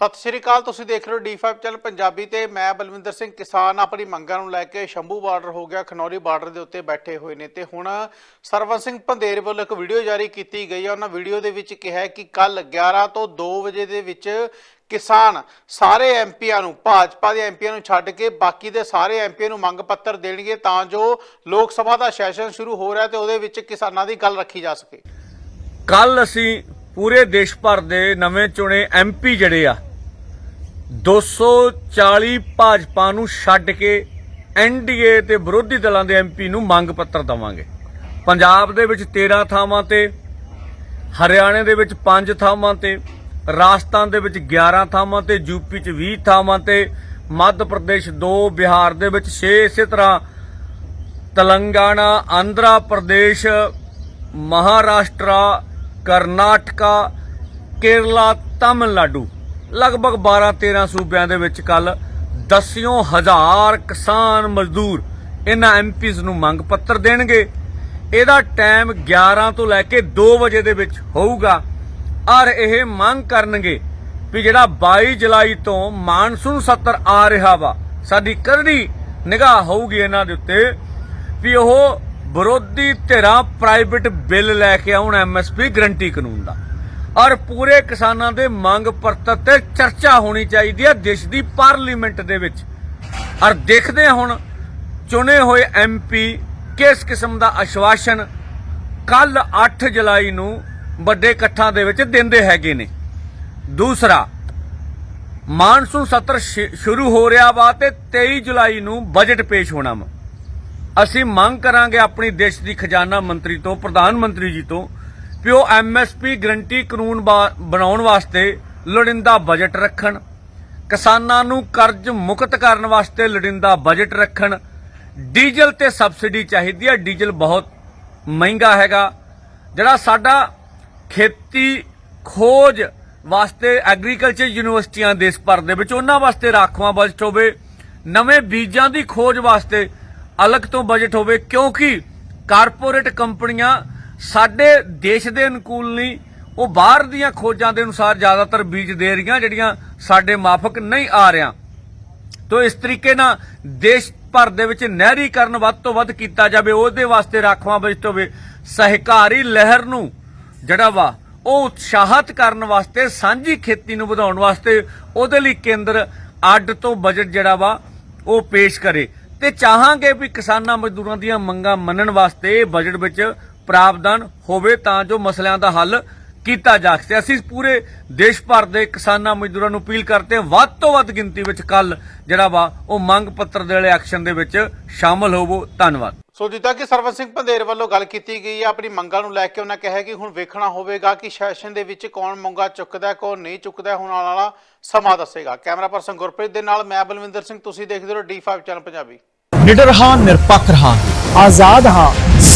ਸਤਿ ਸ਼੍ਰੀ ਅਕਾਲ, ਤੁਸੀਂ ਦੇਖ ਰਹੇ ਹੋ D5 ਚੈਨਲ ਪੰਜਾਬੀ ਤੇ ਮੈਂ ਬਲਵਿੰਦਰ ਸਿੰਘ ਕਿਸਾਨ ਆਪਣੀ ਮੰਗਾਂ ਨੂੰ ਲੈ ਕੇ ਸ਼ੰਭੂ ਬਾਰਡਰ ਹੋ ਗਿਆ, ਖਨੌਰੀ ਬਾਰਡਰ ਦੇ ਉੱਤੇ ਬੈਠੇ ਹੋਏ ਨੇ ਤੇ ਹੁਣ ਸਰਵਨ ਸਿੰਘ ਪੰਧੇਰ ਵੱਲੋਂ ਇੱਕ ਵੀਡੀਓ ਜਾਰੀ ਕੀਤੀ ਗਈ ਹੈ। ਉਹਨਾਂ ਵੀਡੀਓ ਦੇ ਵਿੱਚ ਕਿਹਾ ਕਿ ਕੱਲ 11 ਤੋਂ 2 ਵਜੇ ਦੇ ਵਿੱਚ ਕਿਸਾਨ ਸਾਰੇ ਐਮਪੀਆਂ ਨੂੰ, ਭਾਜਪਾ ਦੇ ਐਮਪੀਆਂ ਨੂੰ ਛੱਡ ਕੇ ਬਾਕੀ ਦੇ ਸਾਰੇ ਐਮਪੀਆਂ ਨੂੰ ਮੰਗ ਪੱਤਰ ਦੇਣਗੇ ਤਾਂ ਜੋ ਲੋਕ ਸਭਾ ਦਾ ਸੈਸ਼ਨ ਸ਼ੁਰੂ ਹੋ ਰਿਹਾ ਤੇ ਉਹਦੇ ਵਿੱਚ ਕਿਸਾਨਾਂ ਦੀ ਗੱਲ ਰੱਖੀ ਜਾ ਸਕੇ। ਕੱਲ ਅਸੀਂ ਪੂਰੇ ਦੇਸ਼ ਭਰ ਦੇ ਨਵੇਂ ਚੁਣੇ ਐਮਪੀ ਜਿਹੜੇ ਆ 240 ਭਾਜਪਾ ਨੂੰ ਛੱਡ ਕੇ ਐਨਡੀਏ ਤੇ ਵਿਰੋਧੀ ਦਲਾਂ ਦੇ ਐਮਪੀ ਨੂੰ ਮੰਗ ਪੱਤਰ ਦਵਾਂਗੇ। ਪੰਜਾਬ ਦੇ ਵਿੱਚ 13 ਥਾਵਾਂ ਤੇ, ਹਰਿਆਣੇ ਦੇ ਵਿੱਚ 5 ਥਾਵਾਂ ਤੇ, ਰਾਜਸਥਾਨ ਦੇ ਵਿੱਚ 11 ਥਾਵਾਂ ਤੇ ਯੂਪੀ 'ਚ 20 ਥਾਵਾਂ ਤੇ, ਮੱਧ ਪ੍ਰਦੇਸ਼ 2 ਬਿਹਾਰ ਦੇ ਵਿੱਚ 6 ਇਸੇ ਤਰ੍ਹਾਂ ਤੇਲੰਗਾਨਾ, ਆਂਧਰਾ ਪ੍ਰਦੇਸ਼, ਮਹਾਰਾਸ਼ਟਰਾ, ਕਰਨਾਟਕਾ, ਕੇਰਲਾ, ਤਾਮਿਲਨਾਡੂ। ਲਗਭਗ 12-13 ਸੂਬਿਆਂ ਦੇ ਵਿੱਚ ਕੱਲ ਦਸਿਓਂ ਹਜ਼ਾਰ ਕਿਸਾਨ ਮਜ਼ਦੂਰ ਇਹਨਾਂ ਐਮਪੀਜ਼ ਨੂੰ ਮੰਗ ਪੱਤਰ ਦੇਣਗੇ। ਇਹਦਾ ਟਾਈਮ 11 ਤੋਂ ਲੈ ਕੇ 2 ਵਜੇ ਦੇ ਵਿੱਚ ਹੋਊਗਾ। ਔਰ ਇਹ ਮੰਗ ਕਰਨਗੇ ਵੀ ਜਿਹੜਾ 22 ਜੁਲਾਈ ਤੋਂ ਮਾਨਸੂਨ ਸੱਤਰ ਆ ਰਿਹਾ ਵਾ, ਸਾਡੀ ਕਰੜੀ ਨਿਗਾਹ ਹੋਊਗੀ ਇਹਨਾਂ ਦੇ ਉੱਤੇ ਵੀ ਉਹ ਵਿਰੋਧੀ ਧਿਰਾਂ ਪ੍ਰਾਈਵੇਟ ਬਿੱਲ ਲੈ ਕੇ ਆਉਣ ਐਮਐਸਪੀ ਗਰੰਟੀ ਕਾਨੂੰਨ ਦਾ। ਔਰ ਪੂਰੇ ਕਿਸਾਨਾਂ ਦੇ ਮੰਗ ਪੱਤਰ ਤੇ ਚਰਚਾ ਹੋਣੀ ਚਾਹੀਦੀ ਹੈ ਦੇਸ਼ ਦੀ ਪਾਰਲੀਮੈਂਟ ਦੇ ਵਿੱਚ। ਔਰ ਦੇਖਦੇ ਹਾਂ ਹੁਣ ਚੁਣੇ ਹੋਏ ਐਮਪੀ ਕਿਸ ਕਿਸਮ ਦਾ ਆਸ਼ਵਾਸਨ ਕੱਲ 8 ਜੁਲਾਈ ਨੂੰ ਵੱਡੇ ਇਕੱਠਾਂ ਦੇ ਵਿੱਚ ਦਿੰਦੇ ਹੈਗੇ ਨੇ। ਦੂਸਰਾ, ਮਾਨਸੂਨ ਸਤਰ ਸ਼ੁਰੂ ਹੋ ਰਿਹਾ ਵਾ ਤੇ 23 ਜੁਲਾਈ ਨੂੰ ਬਜਟ ਪੇਸ਼ ਹੋਣਾ ਵਾ। ਅਸੀਂ ਮੰਗ ਕਰਾਂਗੇ ਆਪਣੀ ਦੇਸ਼ ਦੀ ਖਜ਼ਾਨਾ ਮੰਤਰੀ ਤੋਂ, ਪ੍ਰਧਾਨ ਮੰਤਰੀ ਜੀ ਤੋਂ ਕਿ ਉਹ ਐਮਐਸਪੀ ਗਰੰਟੀ ਕਾਨੂੰਨ ਬਣਾਉਣ ਵਾਸਤੇ ਲੋੜਿੰਦਾ ਬਜਟ ਰੱਖਣ, ਕਿਸਾਨਾਂ ਨੂੰ ਕਰਜ਼ ਮੁਕਤ ਕਰਨ ਵਾਸਤੇ ਲੋੜਿੰਦਾ ਬਜਟ ਰੱਖਣ, ਡੀਜ਼ਲ ਤੇ ਸਬਸਿਡੀ ਚਾਹੀਦੀ ਹੈ। ਡੀਜ਼ਲ ਬਹੁਤ ਮਹਿੰਗਾ ਹੈਗਾ। ਜਿਹੜਾ ਸਾਡਾ ਖੇਤੀ ਖੋਜ ਵਾਸਤੇ ਐਗਰੀਕਲਚਰ ਯੂਨੀਵਰਸਿਟੀਆਂ ਦੇਸ਼ ਭਰ ਦੇ ਵਿੱਚ, ਉਹਨਾਂ ਵਾਸਤੇ ਰਾਖਵਾਂ ਬਜਟ ਹੋਵੇ, ਨਵੇਂ ਬੀਜਾਂ ਦੀ ਖੋਜ ਵਾਸਤੇ ਅਲੱਗ ਤੋਂ ਬਜਟ ਹੋਵੇ, ਕਿਉਂਕਿ ਕਾਰਪੋਰੇਟ ਕੰਪਨੀਆਂ ਸਾਡੇ ਦੇਸ਼ ਦੇ ਅਨੁਕੂਲ ਨਹੀਂ, ਉਹ ਬਾਹਰ ਦੀਆਂ ਖੋਜਾਂ ਦੇ ਅਨੁਸਾਰ ਜ਼ਿਆਦਾਤਰ ਬੀਜ ਦੇ ਰਹੀਆਂ, ਜਿਹੜੀਆਂ ਸਾਡੇ ਮਾਫਕ ਨਹੀਂ ਆ ਰਿਆਂ ਤੋ ਇਸ ਤਰੀਕੇ ਨਾਲ ਦੇਸ਼ ਭਰ ਦੇ ਵਿੱਚ ਨਹਿਰੀਕਰਨ ਵੱਧ ਤੋਂ ਵੱਧ ਕੀਤਾ ਜਾਵੇ, ਉਹਦੇ ਵਾਸਤੇ ਰਾਖਵਾਂ ਬਜਟ ਹੋਵੇ ਸਹਿਕਾਰੀ ਲਹਿਰ ਨੂੰ ਜਿਹੜਾ ਵਾ, ਉਹ ਉਤਸ਼ਾਹਤ ਕਰਨ ਵਾਸਤੇ, ਸਾਂਝੀ ਖੇਤੀ ਨੂੰ ਵਧਾਉਣ ਵਾਸਤੇ ਉਹਦੇ ਲਈ ਕੇਂਦਰ ਅੱਡ ਤੋਂ ਬਜਟ ਜਿਹੜਾ ਵਾ, ਉਹ ਪੇਸ਼ ਕਰੇ। ਤੇ ਚਾਹਾਂਗੇ ਵੀ ਕਿਸਾਨਾਂ ਮਜ਼ਦੂਰਾਂ ਦੀਆਂ ਮੰਗਾਂ ਮੰਨਣ ਵਾਸਤੇ ਬਜਟ ਵਿੱਚ ਪ੍ਰਾਵਧਾਨ ਹੋਵੇ ਤਾਂ ਜੋ ਮਸਲਿਆਂ ਦਾ ਹੱਲ ਕੀਤਾ ਜਾ ਸਕੇ। ਅਸੀਂ ਪੂਰੇ ਦੇਸ਼ ਭਰ ਦੇ ਕਿਸਾਨਾਂ ਮਜ਼ਦੂਰਾਂ ਨੂੰ ਅਪੀਲ ਕਰਦੇ ਹਾਂ ਵੱਧ ਤੋਂ ਵੱਧ ਗਿਣਤੀ ਵਿੱਚ ਕੱਲ ਜਿਹੜਾ ਵਾ ਉਹ ਮੰਗ ਪੱਤਰ ਦੇ ਵਾਲੇ ਐਕਸ਼ਨ ਦੇ ਵਿੱਚ ਸ਼ਾਮਲ ਹੋਵੋ। ਧੰਨਵਾਦ। ਸੋ ਜਿੱਦਾਂ ਕਿ ਸਰਵਨ ਸਿੰਘ ਪੰਧੇਰ ਵੱਲੋਂ ਗੱਲ ਕੀਤੀ ਗਈ ਹੈ ਆਪਣੀ ਮੰਗਾਂ ਨੂੰ ਲੈ ਕੇ ਉਹਨਾਂ ਕਿਹਾ ਕਿ ਹੁਣ ਵੇਖਣਾ ਹੋਵੇਗਾ ਕਿ ਸੈਸ਼ਨ ਦੇ ਵਿੱਚ ਕੌਣ ਮੰਗਾ ਚੁੱਕਦਾ ਹੈ, ਕੌਣ ਨਹੀਂ ਚੁੱਕਦਾ ਹੈ, ਹੁਣ ਆਉਣ ਵਾਲਾ ਸਮਾਂ ਦੱਸੇਗਾ। ਕੈਮਰਾ ਪਰਸਨ ਗੁਰਪ੍ਰੀਤ ਦੇ ਨਾਲ ਮੈਂ ਬਲਵਿੰਦਰ ਸਿੰਘ ਤੁਸੀਂ ਦੇਖਦੇ ਰਹੋ D5 ਚੈਨਲ ਪੰਜਾਬੀ। ਨਿਡਰ ਹਾਂ ਨਿਰਪੱਖ ਰਹਾਂਗੇ। ਆਜ਼ਾਦ ਹਾਂ